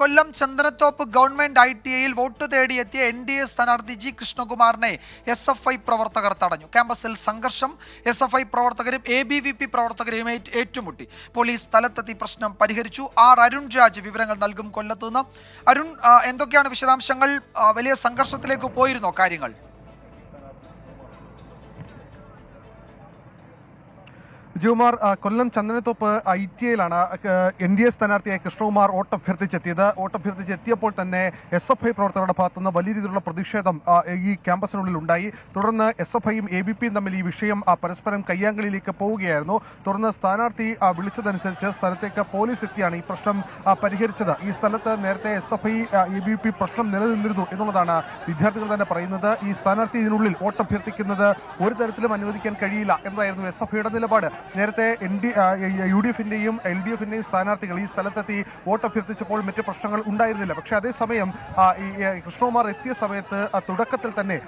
Kollam Chandanathoppu government I T ഐയിൽ vote തേടിയെത്തിയ N D A സ്ഥാനാർത്ഥി ജി കൃഷ്ണകുമാറിനെ എസ് എഫ് ഐ പ്രവർത്തകർ തടഞ്ഞു. ക്യാമ്പസിൽ സംഘർഷം എസ് എഫ് ഐ പ്രവർത്തകരും എ ബി വി പി പ്രവർത്തകരെയും ഏറ്റുമുട്ടി. പോലീസ് സ്ഥലത്തെത്തി പ്രശ്നം പരിഹരിച്ചു. ആർ അരുൺ രാജ് വിവരങ്ങൾ നൽകും കൊല്ലത്തുനിന്ന്. അരുൺ എന്തൊക്കെയാണ് വിശദാംശങ്ങൾ? വലിയ സംഘർഷത്തിലേക്ക് പോയിരുന്നോ കാര്യങ്ങൾ? ജികുമാർ ആ, കൊല്ലം ചന്ദനത്തോപ്പ് ഐ ടി ഐയിലാണ് എൻ ഡി എ സ്ഥാനാർത്ഥിയായ കൃഷ്ണകുമാർ വോട്ടഭ്യർത്ഥിച്ചെത്തിയത്. വോട്ടഭ്യർത്ഥിച്ചെത്തിയപ്പോൾ തന്നെ എസ് എഫ് ഐ പ്രവർത്തകരുടെ ഭാഗത്തുനിന്ന് വലിയ രീതിയിലുള്ള പ്രതിഷേധം ഈ ക്യാമ്പസിനുള്ളിൽ ഉണ്ടായി. തുടർന്ന് എസ് എഫ് ഐയും എ ബി പിയും തമ്മിൽ ഈ വിഷയം പരസ്പരം കയ്യാങ്കളിയിലേക്ക് പോവുകയായിരുന്നു. തുടർന്ന് സ്ഥാനാർത്ഥി വിളിച്ചതനുസരിച്ച് സ്ഥലത്തേക്ക് പോലീസ് എത്തിയാണ് ഈ പ്രശ്നം പരിഹരിച്ചത്. ഈ സ്ഥലത്ത് നേരത്തെ S F I A B P പ്രശ്നം നിലനിന്നിരുന്നു എന്നുള്ളതാണ് വിദ്യാർത്ഥികൾ തന്നെ പറയുന്നത്. ഈ സ്ഥാനാർത്ഥി ഇതിനുള്ളിൽ വോട്ടഭ്യർത്ഥിക്കുന്നത് ഒരു തരത്തിലും അനുവദിക്കാൻ കഴിയില്ല എന്നതായിരുന്നു എസ് എഫ് ഐയുടെ നിലപാട്. നേരത്തെ എൻ ഡി യു ഡി എഫിന്റെയും എൽ ഡി എഫിന്റെയും സ്ഥാനാർത്ഥികൾ ഈ സ്ഥലത്തെത്തി വോട്ട് അഭ്യർത്ഥിച്ചപ്പോൾ മറ്റ് പ്രശ്നങ്ങൾ ഉണ്ടായിരുന്നില്ല. പക്ഷേ അതേസമയം ഈ കൃഷ്ണകുമാർ എത്തിയ സമയത്ത് തുടക്കത്തിൽ തന്നെ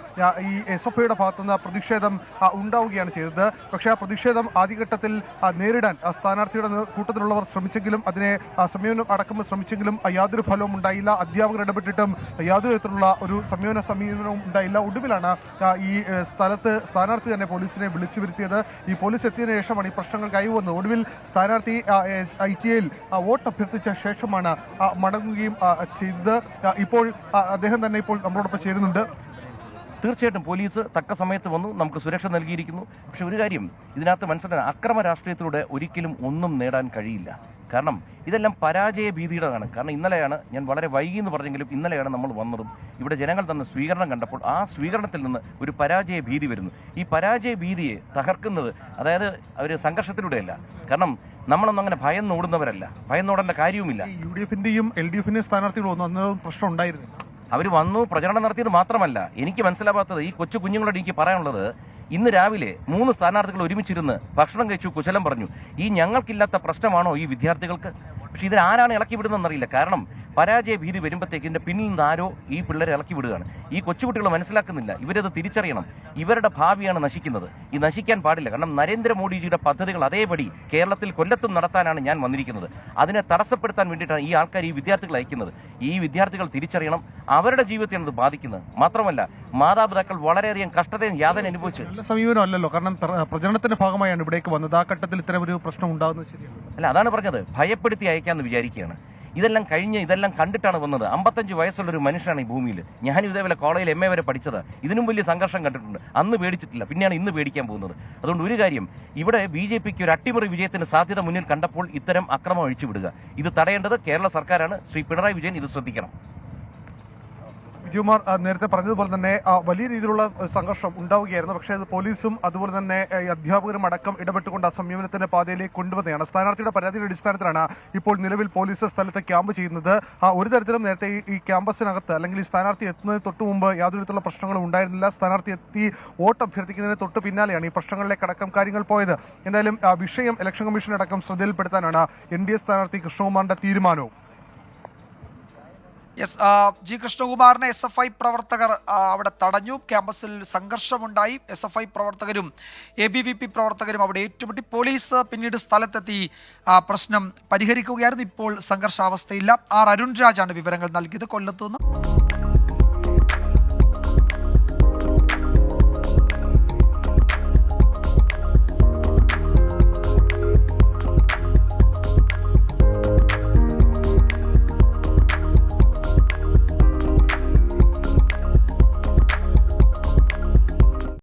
ഈ എസ് എഫ് ഐയുടെ ഭാഗത്തുനിന്ന് പ്രതിഷേധം ഉണ്ടാവുകയാണ് ചെയ്തത്. പക്ഷേ ആ പ്രതിഷേധം ആദ്യഘട്ടത്തിൽ നേരിടാൻ സ്ഥാനാർത്ഥിയുടെ കൂട്ടത്തിലുള്ളവർ ശ്രമിച്ചെങ്കിലും അതിനെ സംയോജനം അടക്കുമ്പോൾ അടക്കം ശ്രമിച്ചെങ്കിലും യാതൊരു ഫലവും ഉണ്ടായില്ല. അധ്യാപകർ ഇടപെട്ടിട്ടും യാതൊരു തരത്തിലുള്ള ഒരു സംയോജന സമീപനവും ഉണ്ടായില്ല. ഒടുവിലാണ് ഈ സ്ഥലത്ത് സ്ഥാനാർത്ഥി തന്നെ പോലീസിനെ വിളിച്ചു വരുത്തിയത്. ഈ പോലീസ് എത്തിയതിനു ശേഷമാണ് ഈ പ്രശ്നങ്ങൾ കൈവന്നത് ഒടുവിൽ സ്ഥാനാർത്ഥി ഐ ടി ഐയിൽ വോട്ട് അഭ്യർത്ഥിച്ച ശേഷമാണ് മടങ്ങുകയും ചെയ്തത്. ഇപ്പോൾ അദ്ദേഹം തന്നെ ഇപ്പോൾ നമ്മളോടൊപ്പം ചേരുന്നുണ്ട്. തീർച്ചയായിട്ടും പോലീസ് തക്ക സമയത്ത് വന്നു നമുക്ക് സുരക്ഷ നൽകിയിരിക്കുന്നു. പക്ഷെ ഒരു കാര്യം ഇതിനകത്ത് മനസ്സിലാക്കാൻ അക്രമ രാഷ്ട്രീയത്തിലൂടെ ഒരിക്കലും ഒന്നും നേടാൻ കഴിയില്ല. കാരണം ഇതെല്ലാം പരാജയ ഭീതിയുടേതാണ്. കാരണം ഇന്നലെയാണ് ഞാൻ വളരെ വൈകി എന്ന് പറഞ്ഞെങ്കിലും ഇന്നലെയാണ് നമ്മൾ വന്നതും. ഇവിടെ ജനങ്ങൾ തന്നെ സ്വീകരണം കണ്ടപ്പോൾ ആ സ്വീകരണത്തിൽ നിന്ന് ഒരു പരാജയ ഭീതി വരുന്നു. ഈ പരാജയ ഭീതിയെ തകർക്കുന്നത് അതായത് അവർ സംഘർഷത്തിലൂടെയല്ല. കാരണം നമ്മളൊന്നും അങ്ങനെ ഭയം നോടുന്നവരല്ല ഭയം നോടേണ്ട കാര്യവുമില്ല. യു ഡി എഫിന്റെയും എൽ ഡി എഫിന്റെയും സ്ഥാനാർത്ഥികളൊന്നും അന്നേരം പ്രശ്നം ഉണ്ടായിരുന്നില്ല. അവർ വന്നു പ്രചരണം നടത്തിയത് മാത്രമല്ല എനിക്ക് മനസ്സിലാവാത്തത് ഈ കൊച്ചു കുഞ്ഞുങ്ങളോട് എനിക്ക് പറയാനുള്ളത് ഇന്ന് രാവിലെ മൂന്ന് സ്ഥാനാർത്ഥികൾ ഒരുമിച്ചിരുന്ന് ഭക്ഷണം കഴിച്ചു കുശലം പറഞ്ഞു. ഈ ഞങ്ങൾക്കില്ലാത്ത പ്രശ്നമാണോ ഈ വിദ്യാർത്ഥികൾക്ക്? പക്ഷെ ഇതിൽ ആരാണ് ഇളക്കി വിടുന്നതെന്നറിയില്ല. കാരണം പരാജയ ഭീതി വരുമ്പോഴത്തേക്ക് ഇതിന്റെ പിന്നിൽ നിന്ന് ആരോ ഈ പിള്ളേരെ ഇളക്കി വിടുകയാണ്. ഈ കൊച്ചുകുട്ടികൾ മനസ്സിലാക്കുന്നില്ല. ഇവരത് തിരിച്ചറിയണം. ഇവരുടെ ഭാവിയാണ് നശിക്കുന്നത്. ഈ നശിക്കാൻ പാടില്ല. കാരണം നരേന്ദ്രമോദിജിയുടെ പദ്ധതികൾ അതേപടി കേരളത്തിൽ കൊല്ലത്തും നടത്താനാണ് ഞാൻ വന്നിരിക്കുന്നത്. അതിനെ തടസ്സപ്പെടുത്താൻ വേണ്ടിയിട്ടാണ് ഈ ആൾക്കാർ ഈ വിദ്യാർത്ഥികൾ അയക്കുന്നത്. ഈ വിദ്യാർത്ഥികൾ തിരിച്ചറിയണം. അവരുടെ ജീവിതത്തെയാണ് ഇത് ബാധിക്കുന്നത്. മാത്രമല്ല മാതാപിതാക്കൾ വളരെയധികം കഷ്ടതയും യാതന അനുഭവിച്ചു നല്ല സമീപനം അല്ലല്ലോ. കാരണം പ്ര- പ്രചരണത്തിന്റെ ഭാഗമായാണ് ഇവിടേക്ക് വന്നത്. ആ ഘട്ടത്തിൽ ഇത്തരം ഒരു പ്രശ്നം ഉണ്ടാകുന്നത് ശരിയാണ് അല്ല അതാണ് പറഞ്ഞത്. ഭയപ്പെടുത്തി അയക്കാമെന്ന് വിചാരിക്കുകയാണ്. ഇതെല്ലാം കഴിഞ്ഞ് ഇതെല്ലാം കണ്ടിട്ടാണ് വന്നത്. അമ്പത്തഞ്ച് വയസ്സുള്ള ഒരു മനുഷ്യനാണ് ഈ ഭൂമിയിൽ. ഞാൻ ഇതേപോലെ കോളേജിൽ എം എ വരെ പഠിച്ചത്. ഇതിനും വലിയ സംഘർഷം കണ്ടിട്ടുണ്ട്. അന്ന് പേടിച്ചിട്ടില്ല. പിന്നെയാണ് ഇന്ന് പേടിക്കാൻ പോകുന്നത്. അതുകൊണ്ട് ഒരു കാര്യം ഇവിടെ ബി ജെ പിക്ക് ഒരു അട്ടിമറി വിജയത്തിന് സാധ്യത മുന്നിൽ കണ്ടപ്പോൾ ഇത്തരം അക്രമം അഴിച്ചുവിടുക. ഇത് തടയേണ്ടത് കേരള സർക്കാരാണ്. ശ്രീ പിണറായി വിജയൻ ഇത് ശ്രദ്ധിക്കണം. വിജയകുമാർ നേരത്തെ പറഞ്ഞതുപോലെ തന്നെ വലിയ രീതിയിലുള്ള സംഘർഷം ഉണ്ടാവുകയായിരുന്നു. പക്ഷേ അത് പോലീസും അതുപോലെ തന്നെ അധ്യാപകരും അടക്കം ഇടപെട്ടുകൊണ്ട് ആ സംയമനത്തിന്റെ പാതയിലേക്ക് കൊണ്ടുവന്നതാണ്. സ്ഥാനാർത്ഥിയുടെ പരാതിയുടെ അടിസ്ഥാനത്തിലാണ് ഇപ്പോൾ നിലവിൽ പോലീസ് സ്ഥലത്ത് ക്യാമ്പ് ചെയ്യുന്നത്. ആ, ഒരു തരത്തിലും നേരത്തെ ഈ- ക്യാമ്പസിനകത്ത് അല്ലെങ്കിൽ ഈ സ്ഥാനാർത്ഥി എത്തുന്നതിന് തൊട്ട് മുമ്പ് യാതൊരു വിധത്തിലുള്ള പ്രശ്നങ്ങളും ഉണ്ടായിരുന്നില്ല. സ്ഥാനാർത്ഥി എത്തി വോട്ട് അഭ്യർത്ഥിക്കുന്നതിന് തൊട്ട് പിന്നാലെയാണ് ഈ പ്രശ്നങ്ങളിലേക്ക് അടക്കം കാര്യങ്ങൾ പോയത്. എന്തായാലും വിഷയം ഇലക്ഷൻ കമ്മീഷൻ അടക്കം ശ്രദ്ധയിൽപ്പെടുത്താനാണ് എൻ ഡി എ സ്ഥാനാർത്ഥി കൃഷ്ണകുമാറിന്റെ തീരുമാനവും. എസ് ജി കൃഷ്ണകുമാറിനെ എസ് എഫ് ഐ പ്രവർത്തകർ അവിടെ തടഞ്ഞു. ക്യാമ്പസിൽ സംഘർഷമുണ്ടായി. എസ് എഫ് ഐ പ്രവർത്തകരും എ ബി വി പി പ്രവർത്തകരും അവിടെ ഏറ്റുമുട്ടി. പോലീസ് പിന്നീട് സ്ഥലത്തെത്തി പ്രശ്നം പരിഹരിക്കുകയായിരുന്നു. ഇപ്പോൾ സംഘർഷാവസ്ഥയില്ല. ആർ അരുൺ രാജാണ് വിവരങ്ങൾ നൽകിയത്. കൊല്ലത്തുനിന്ന്.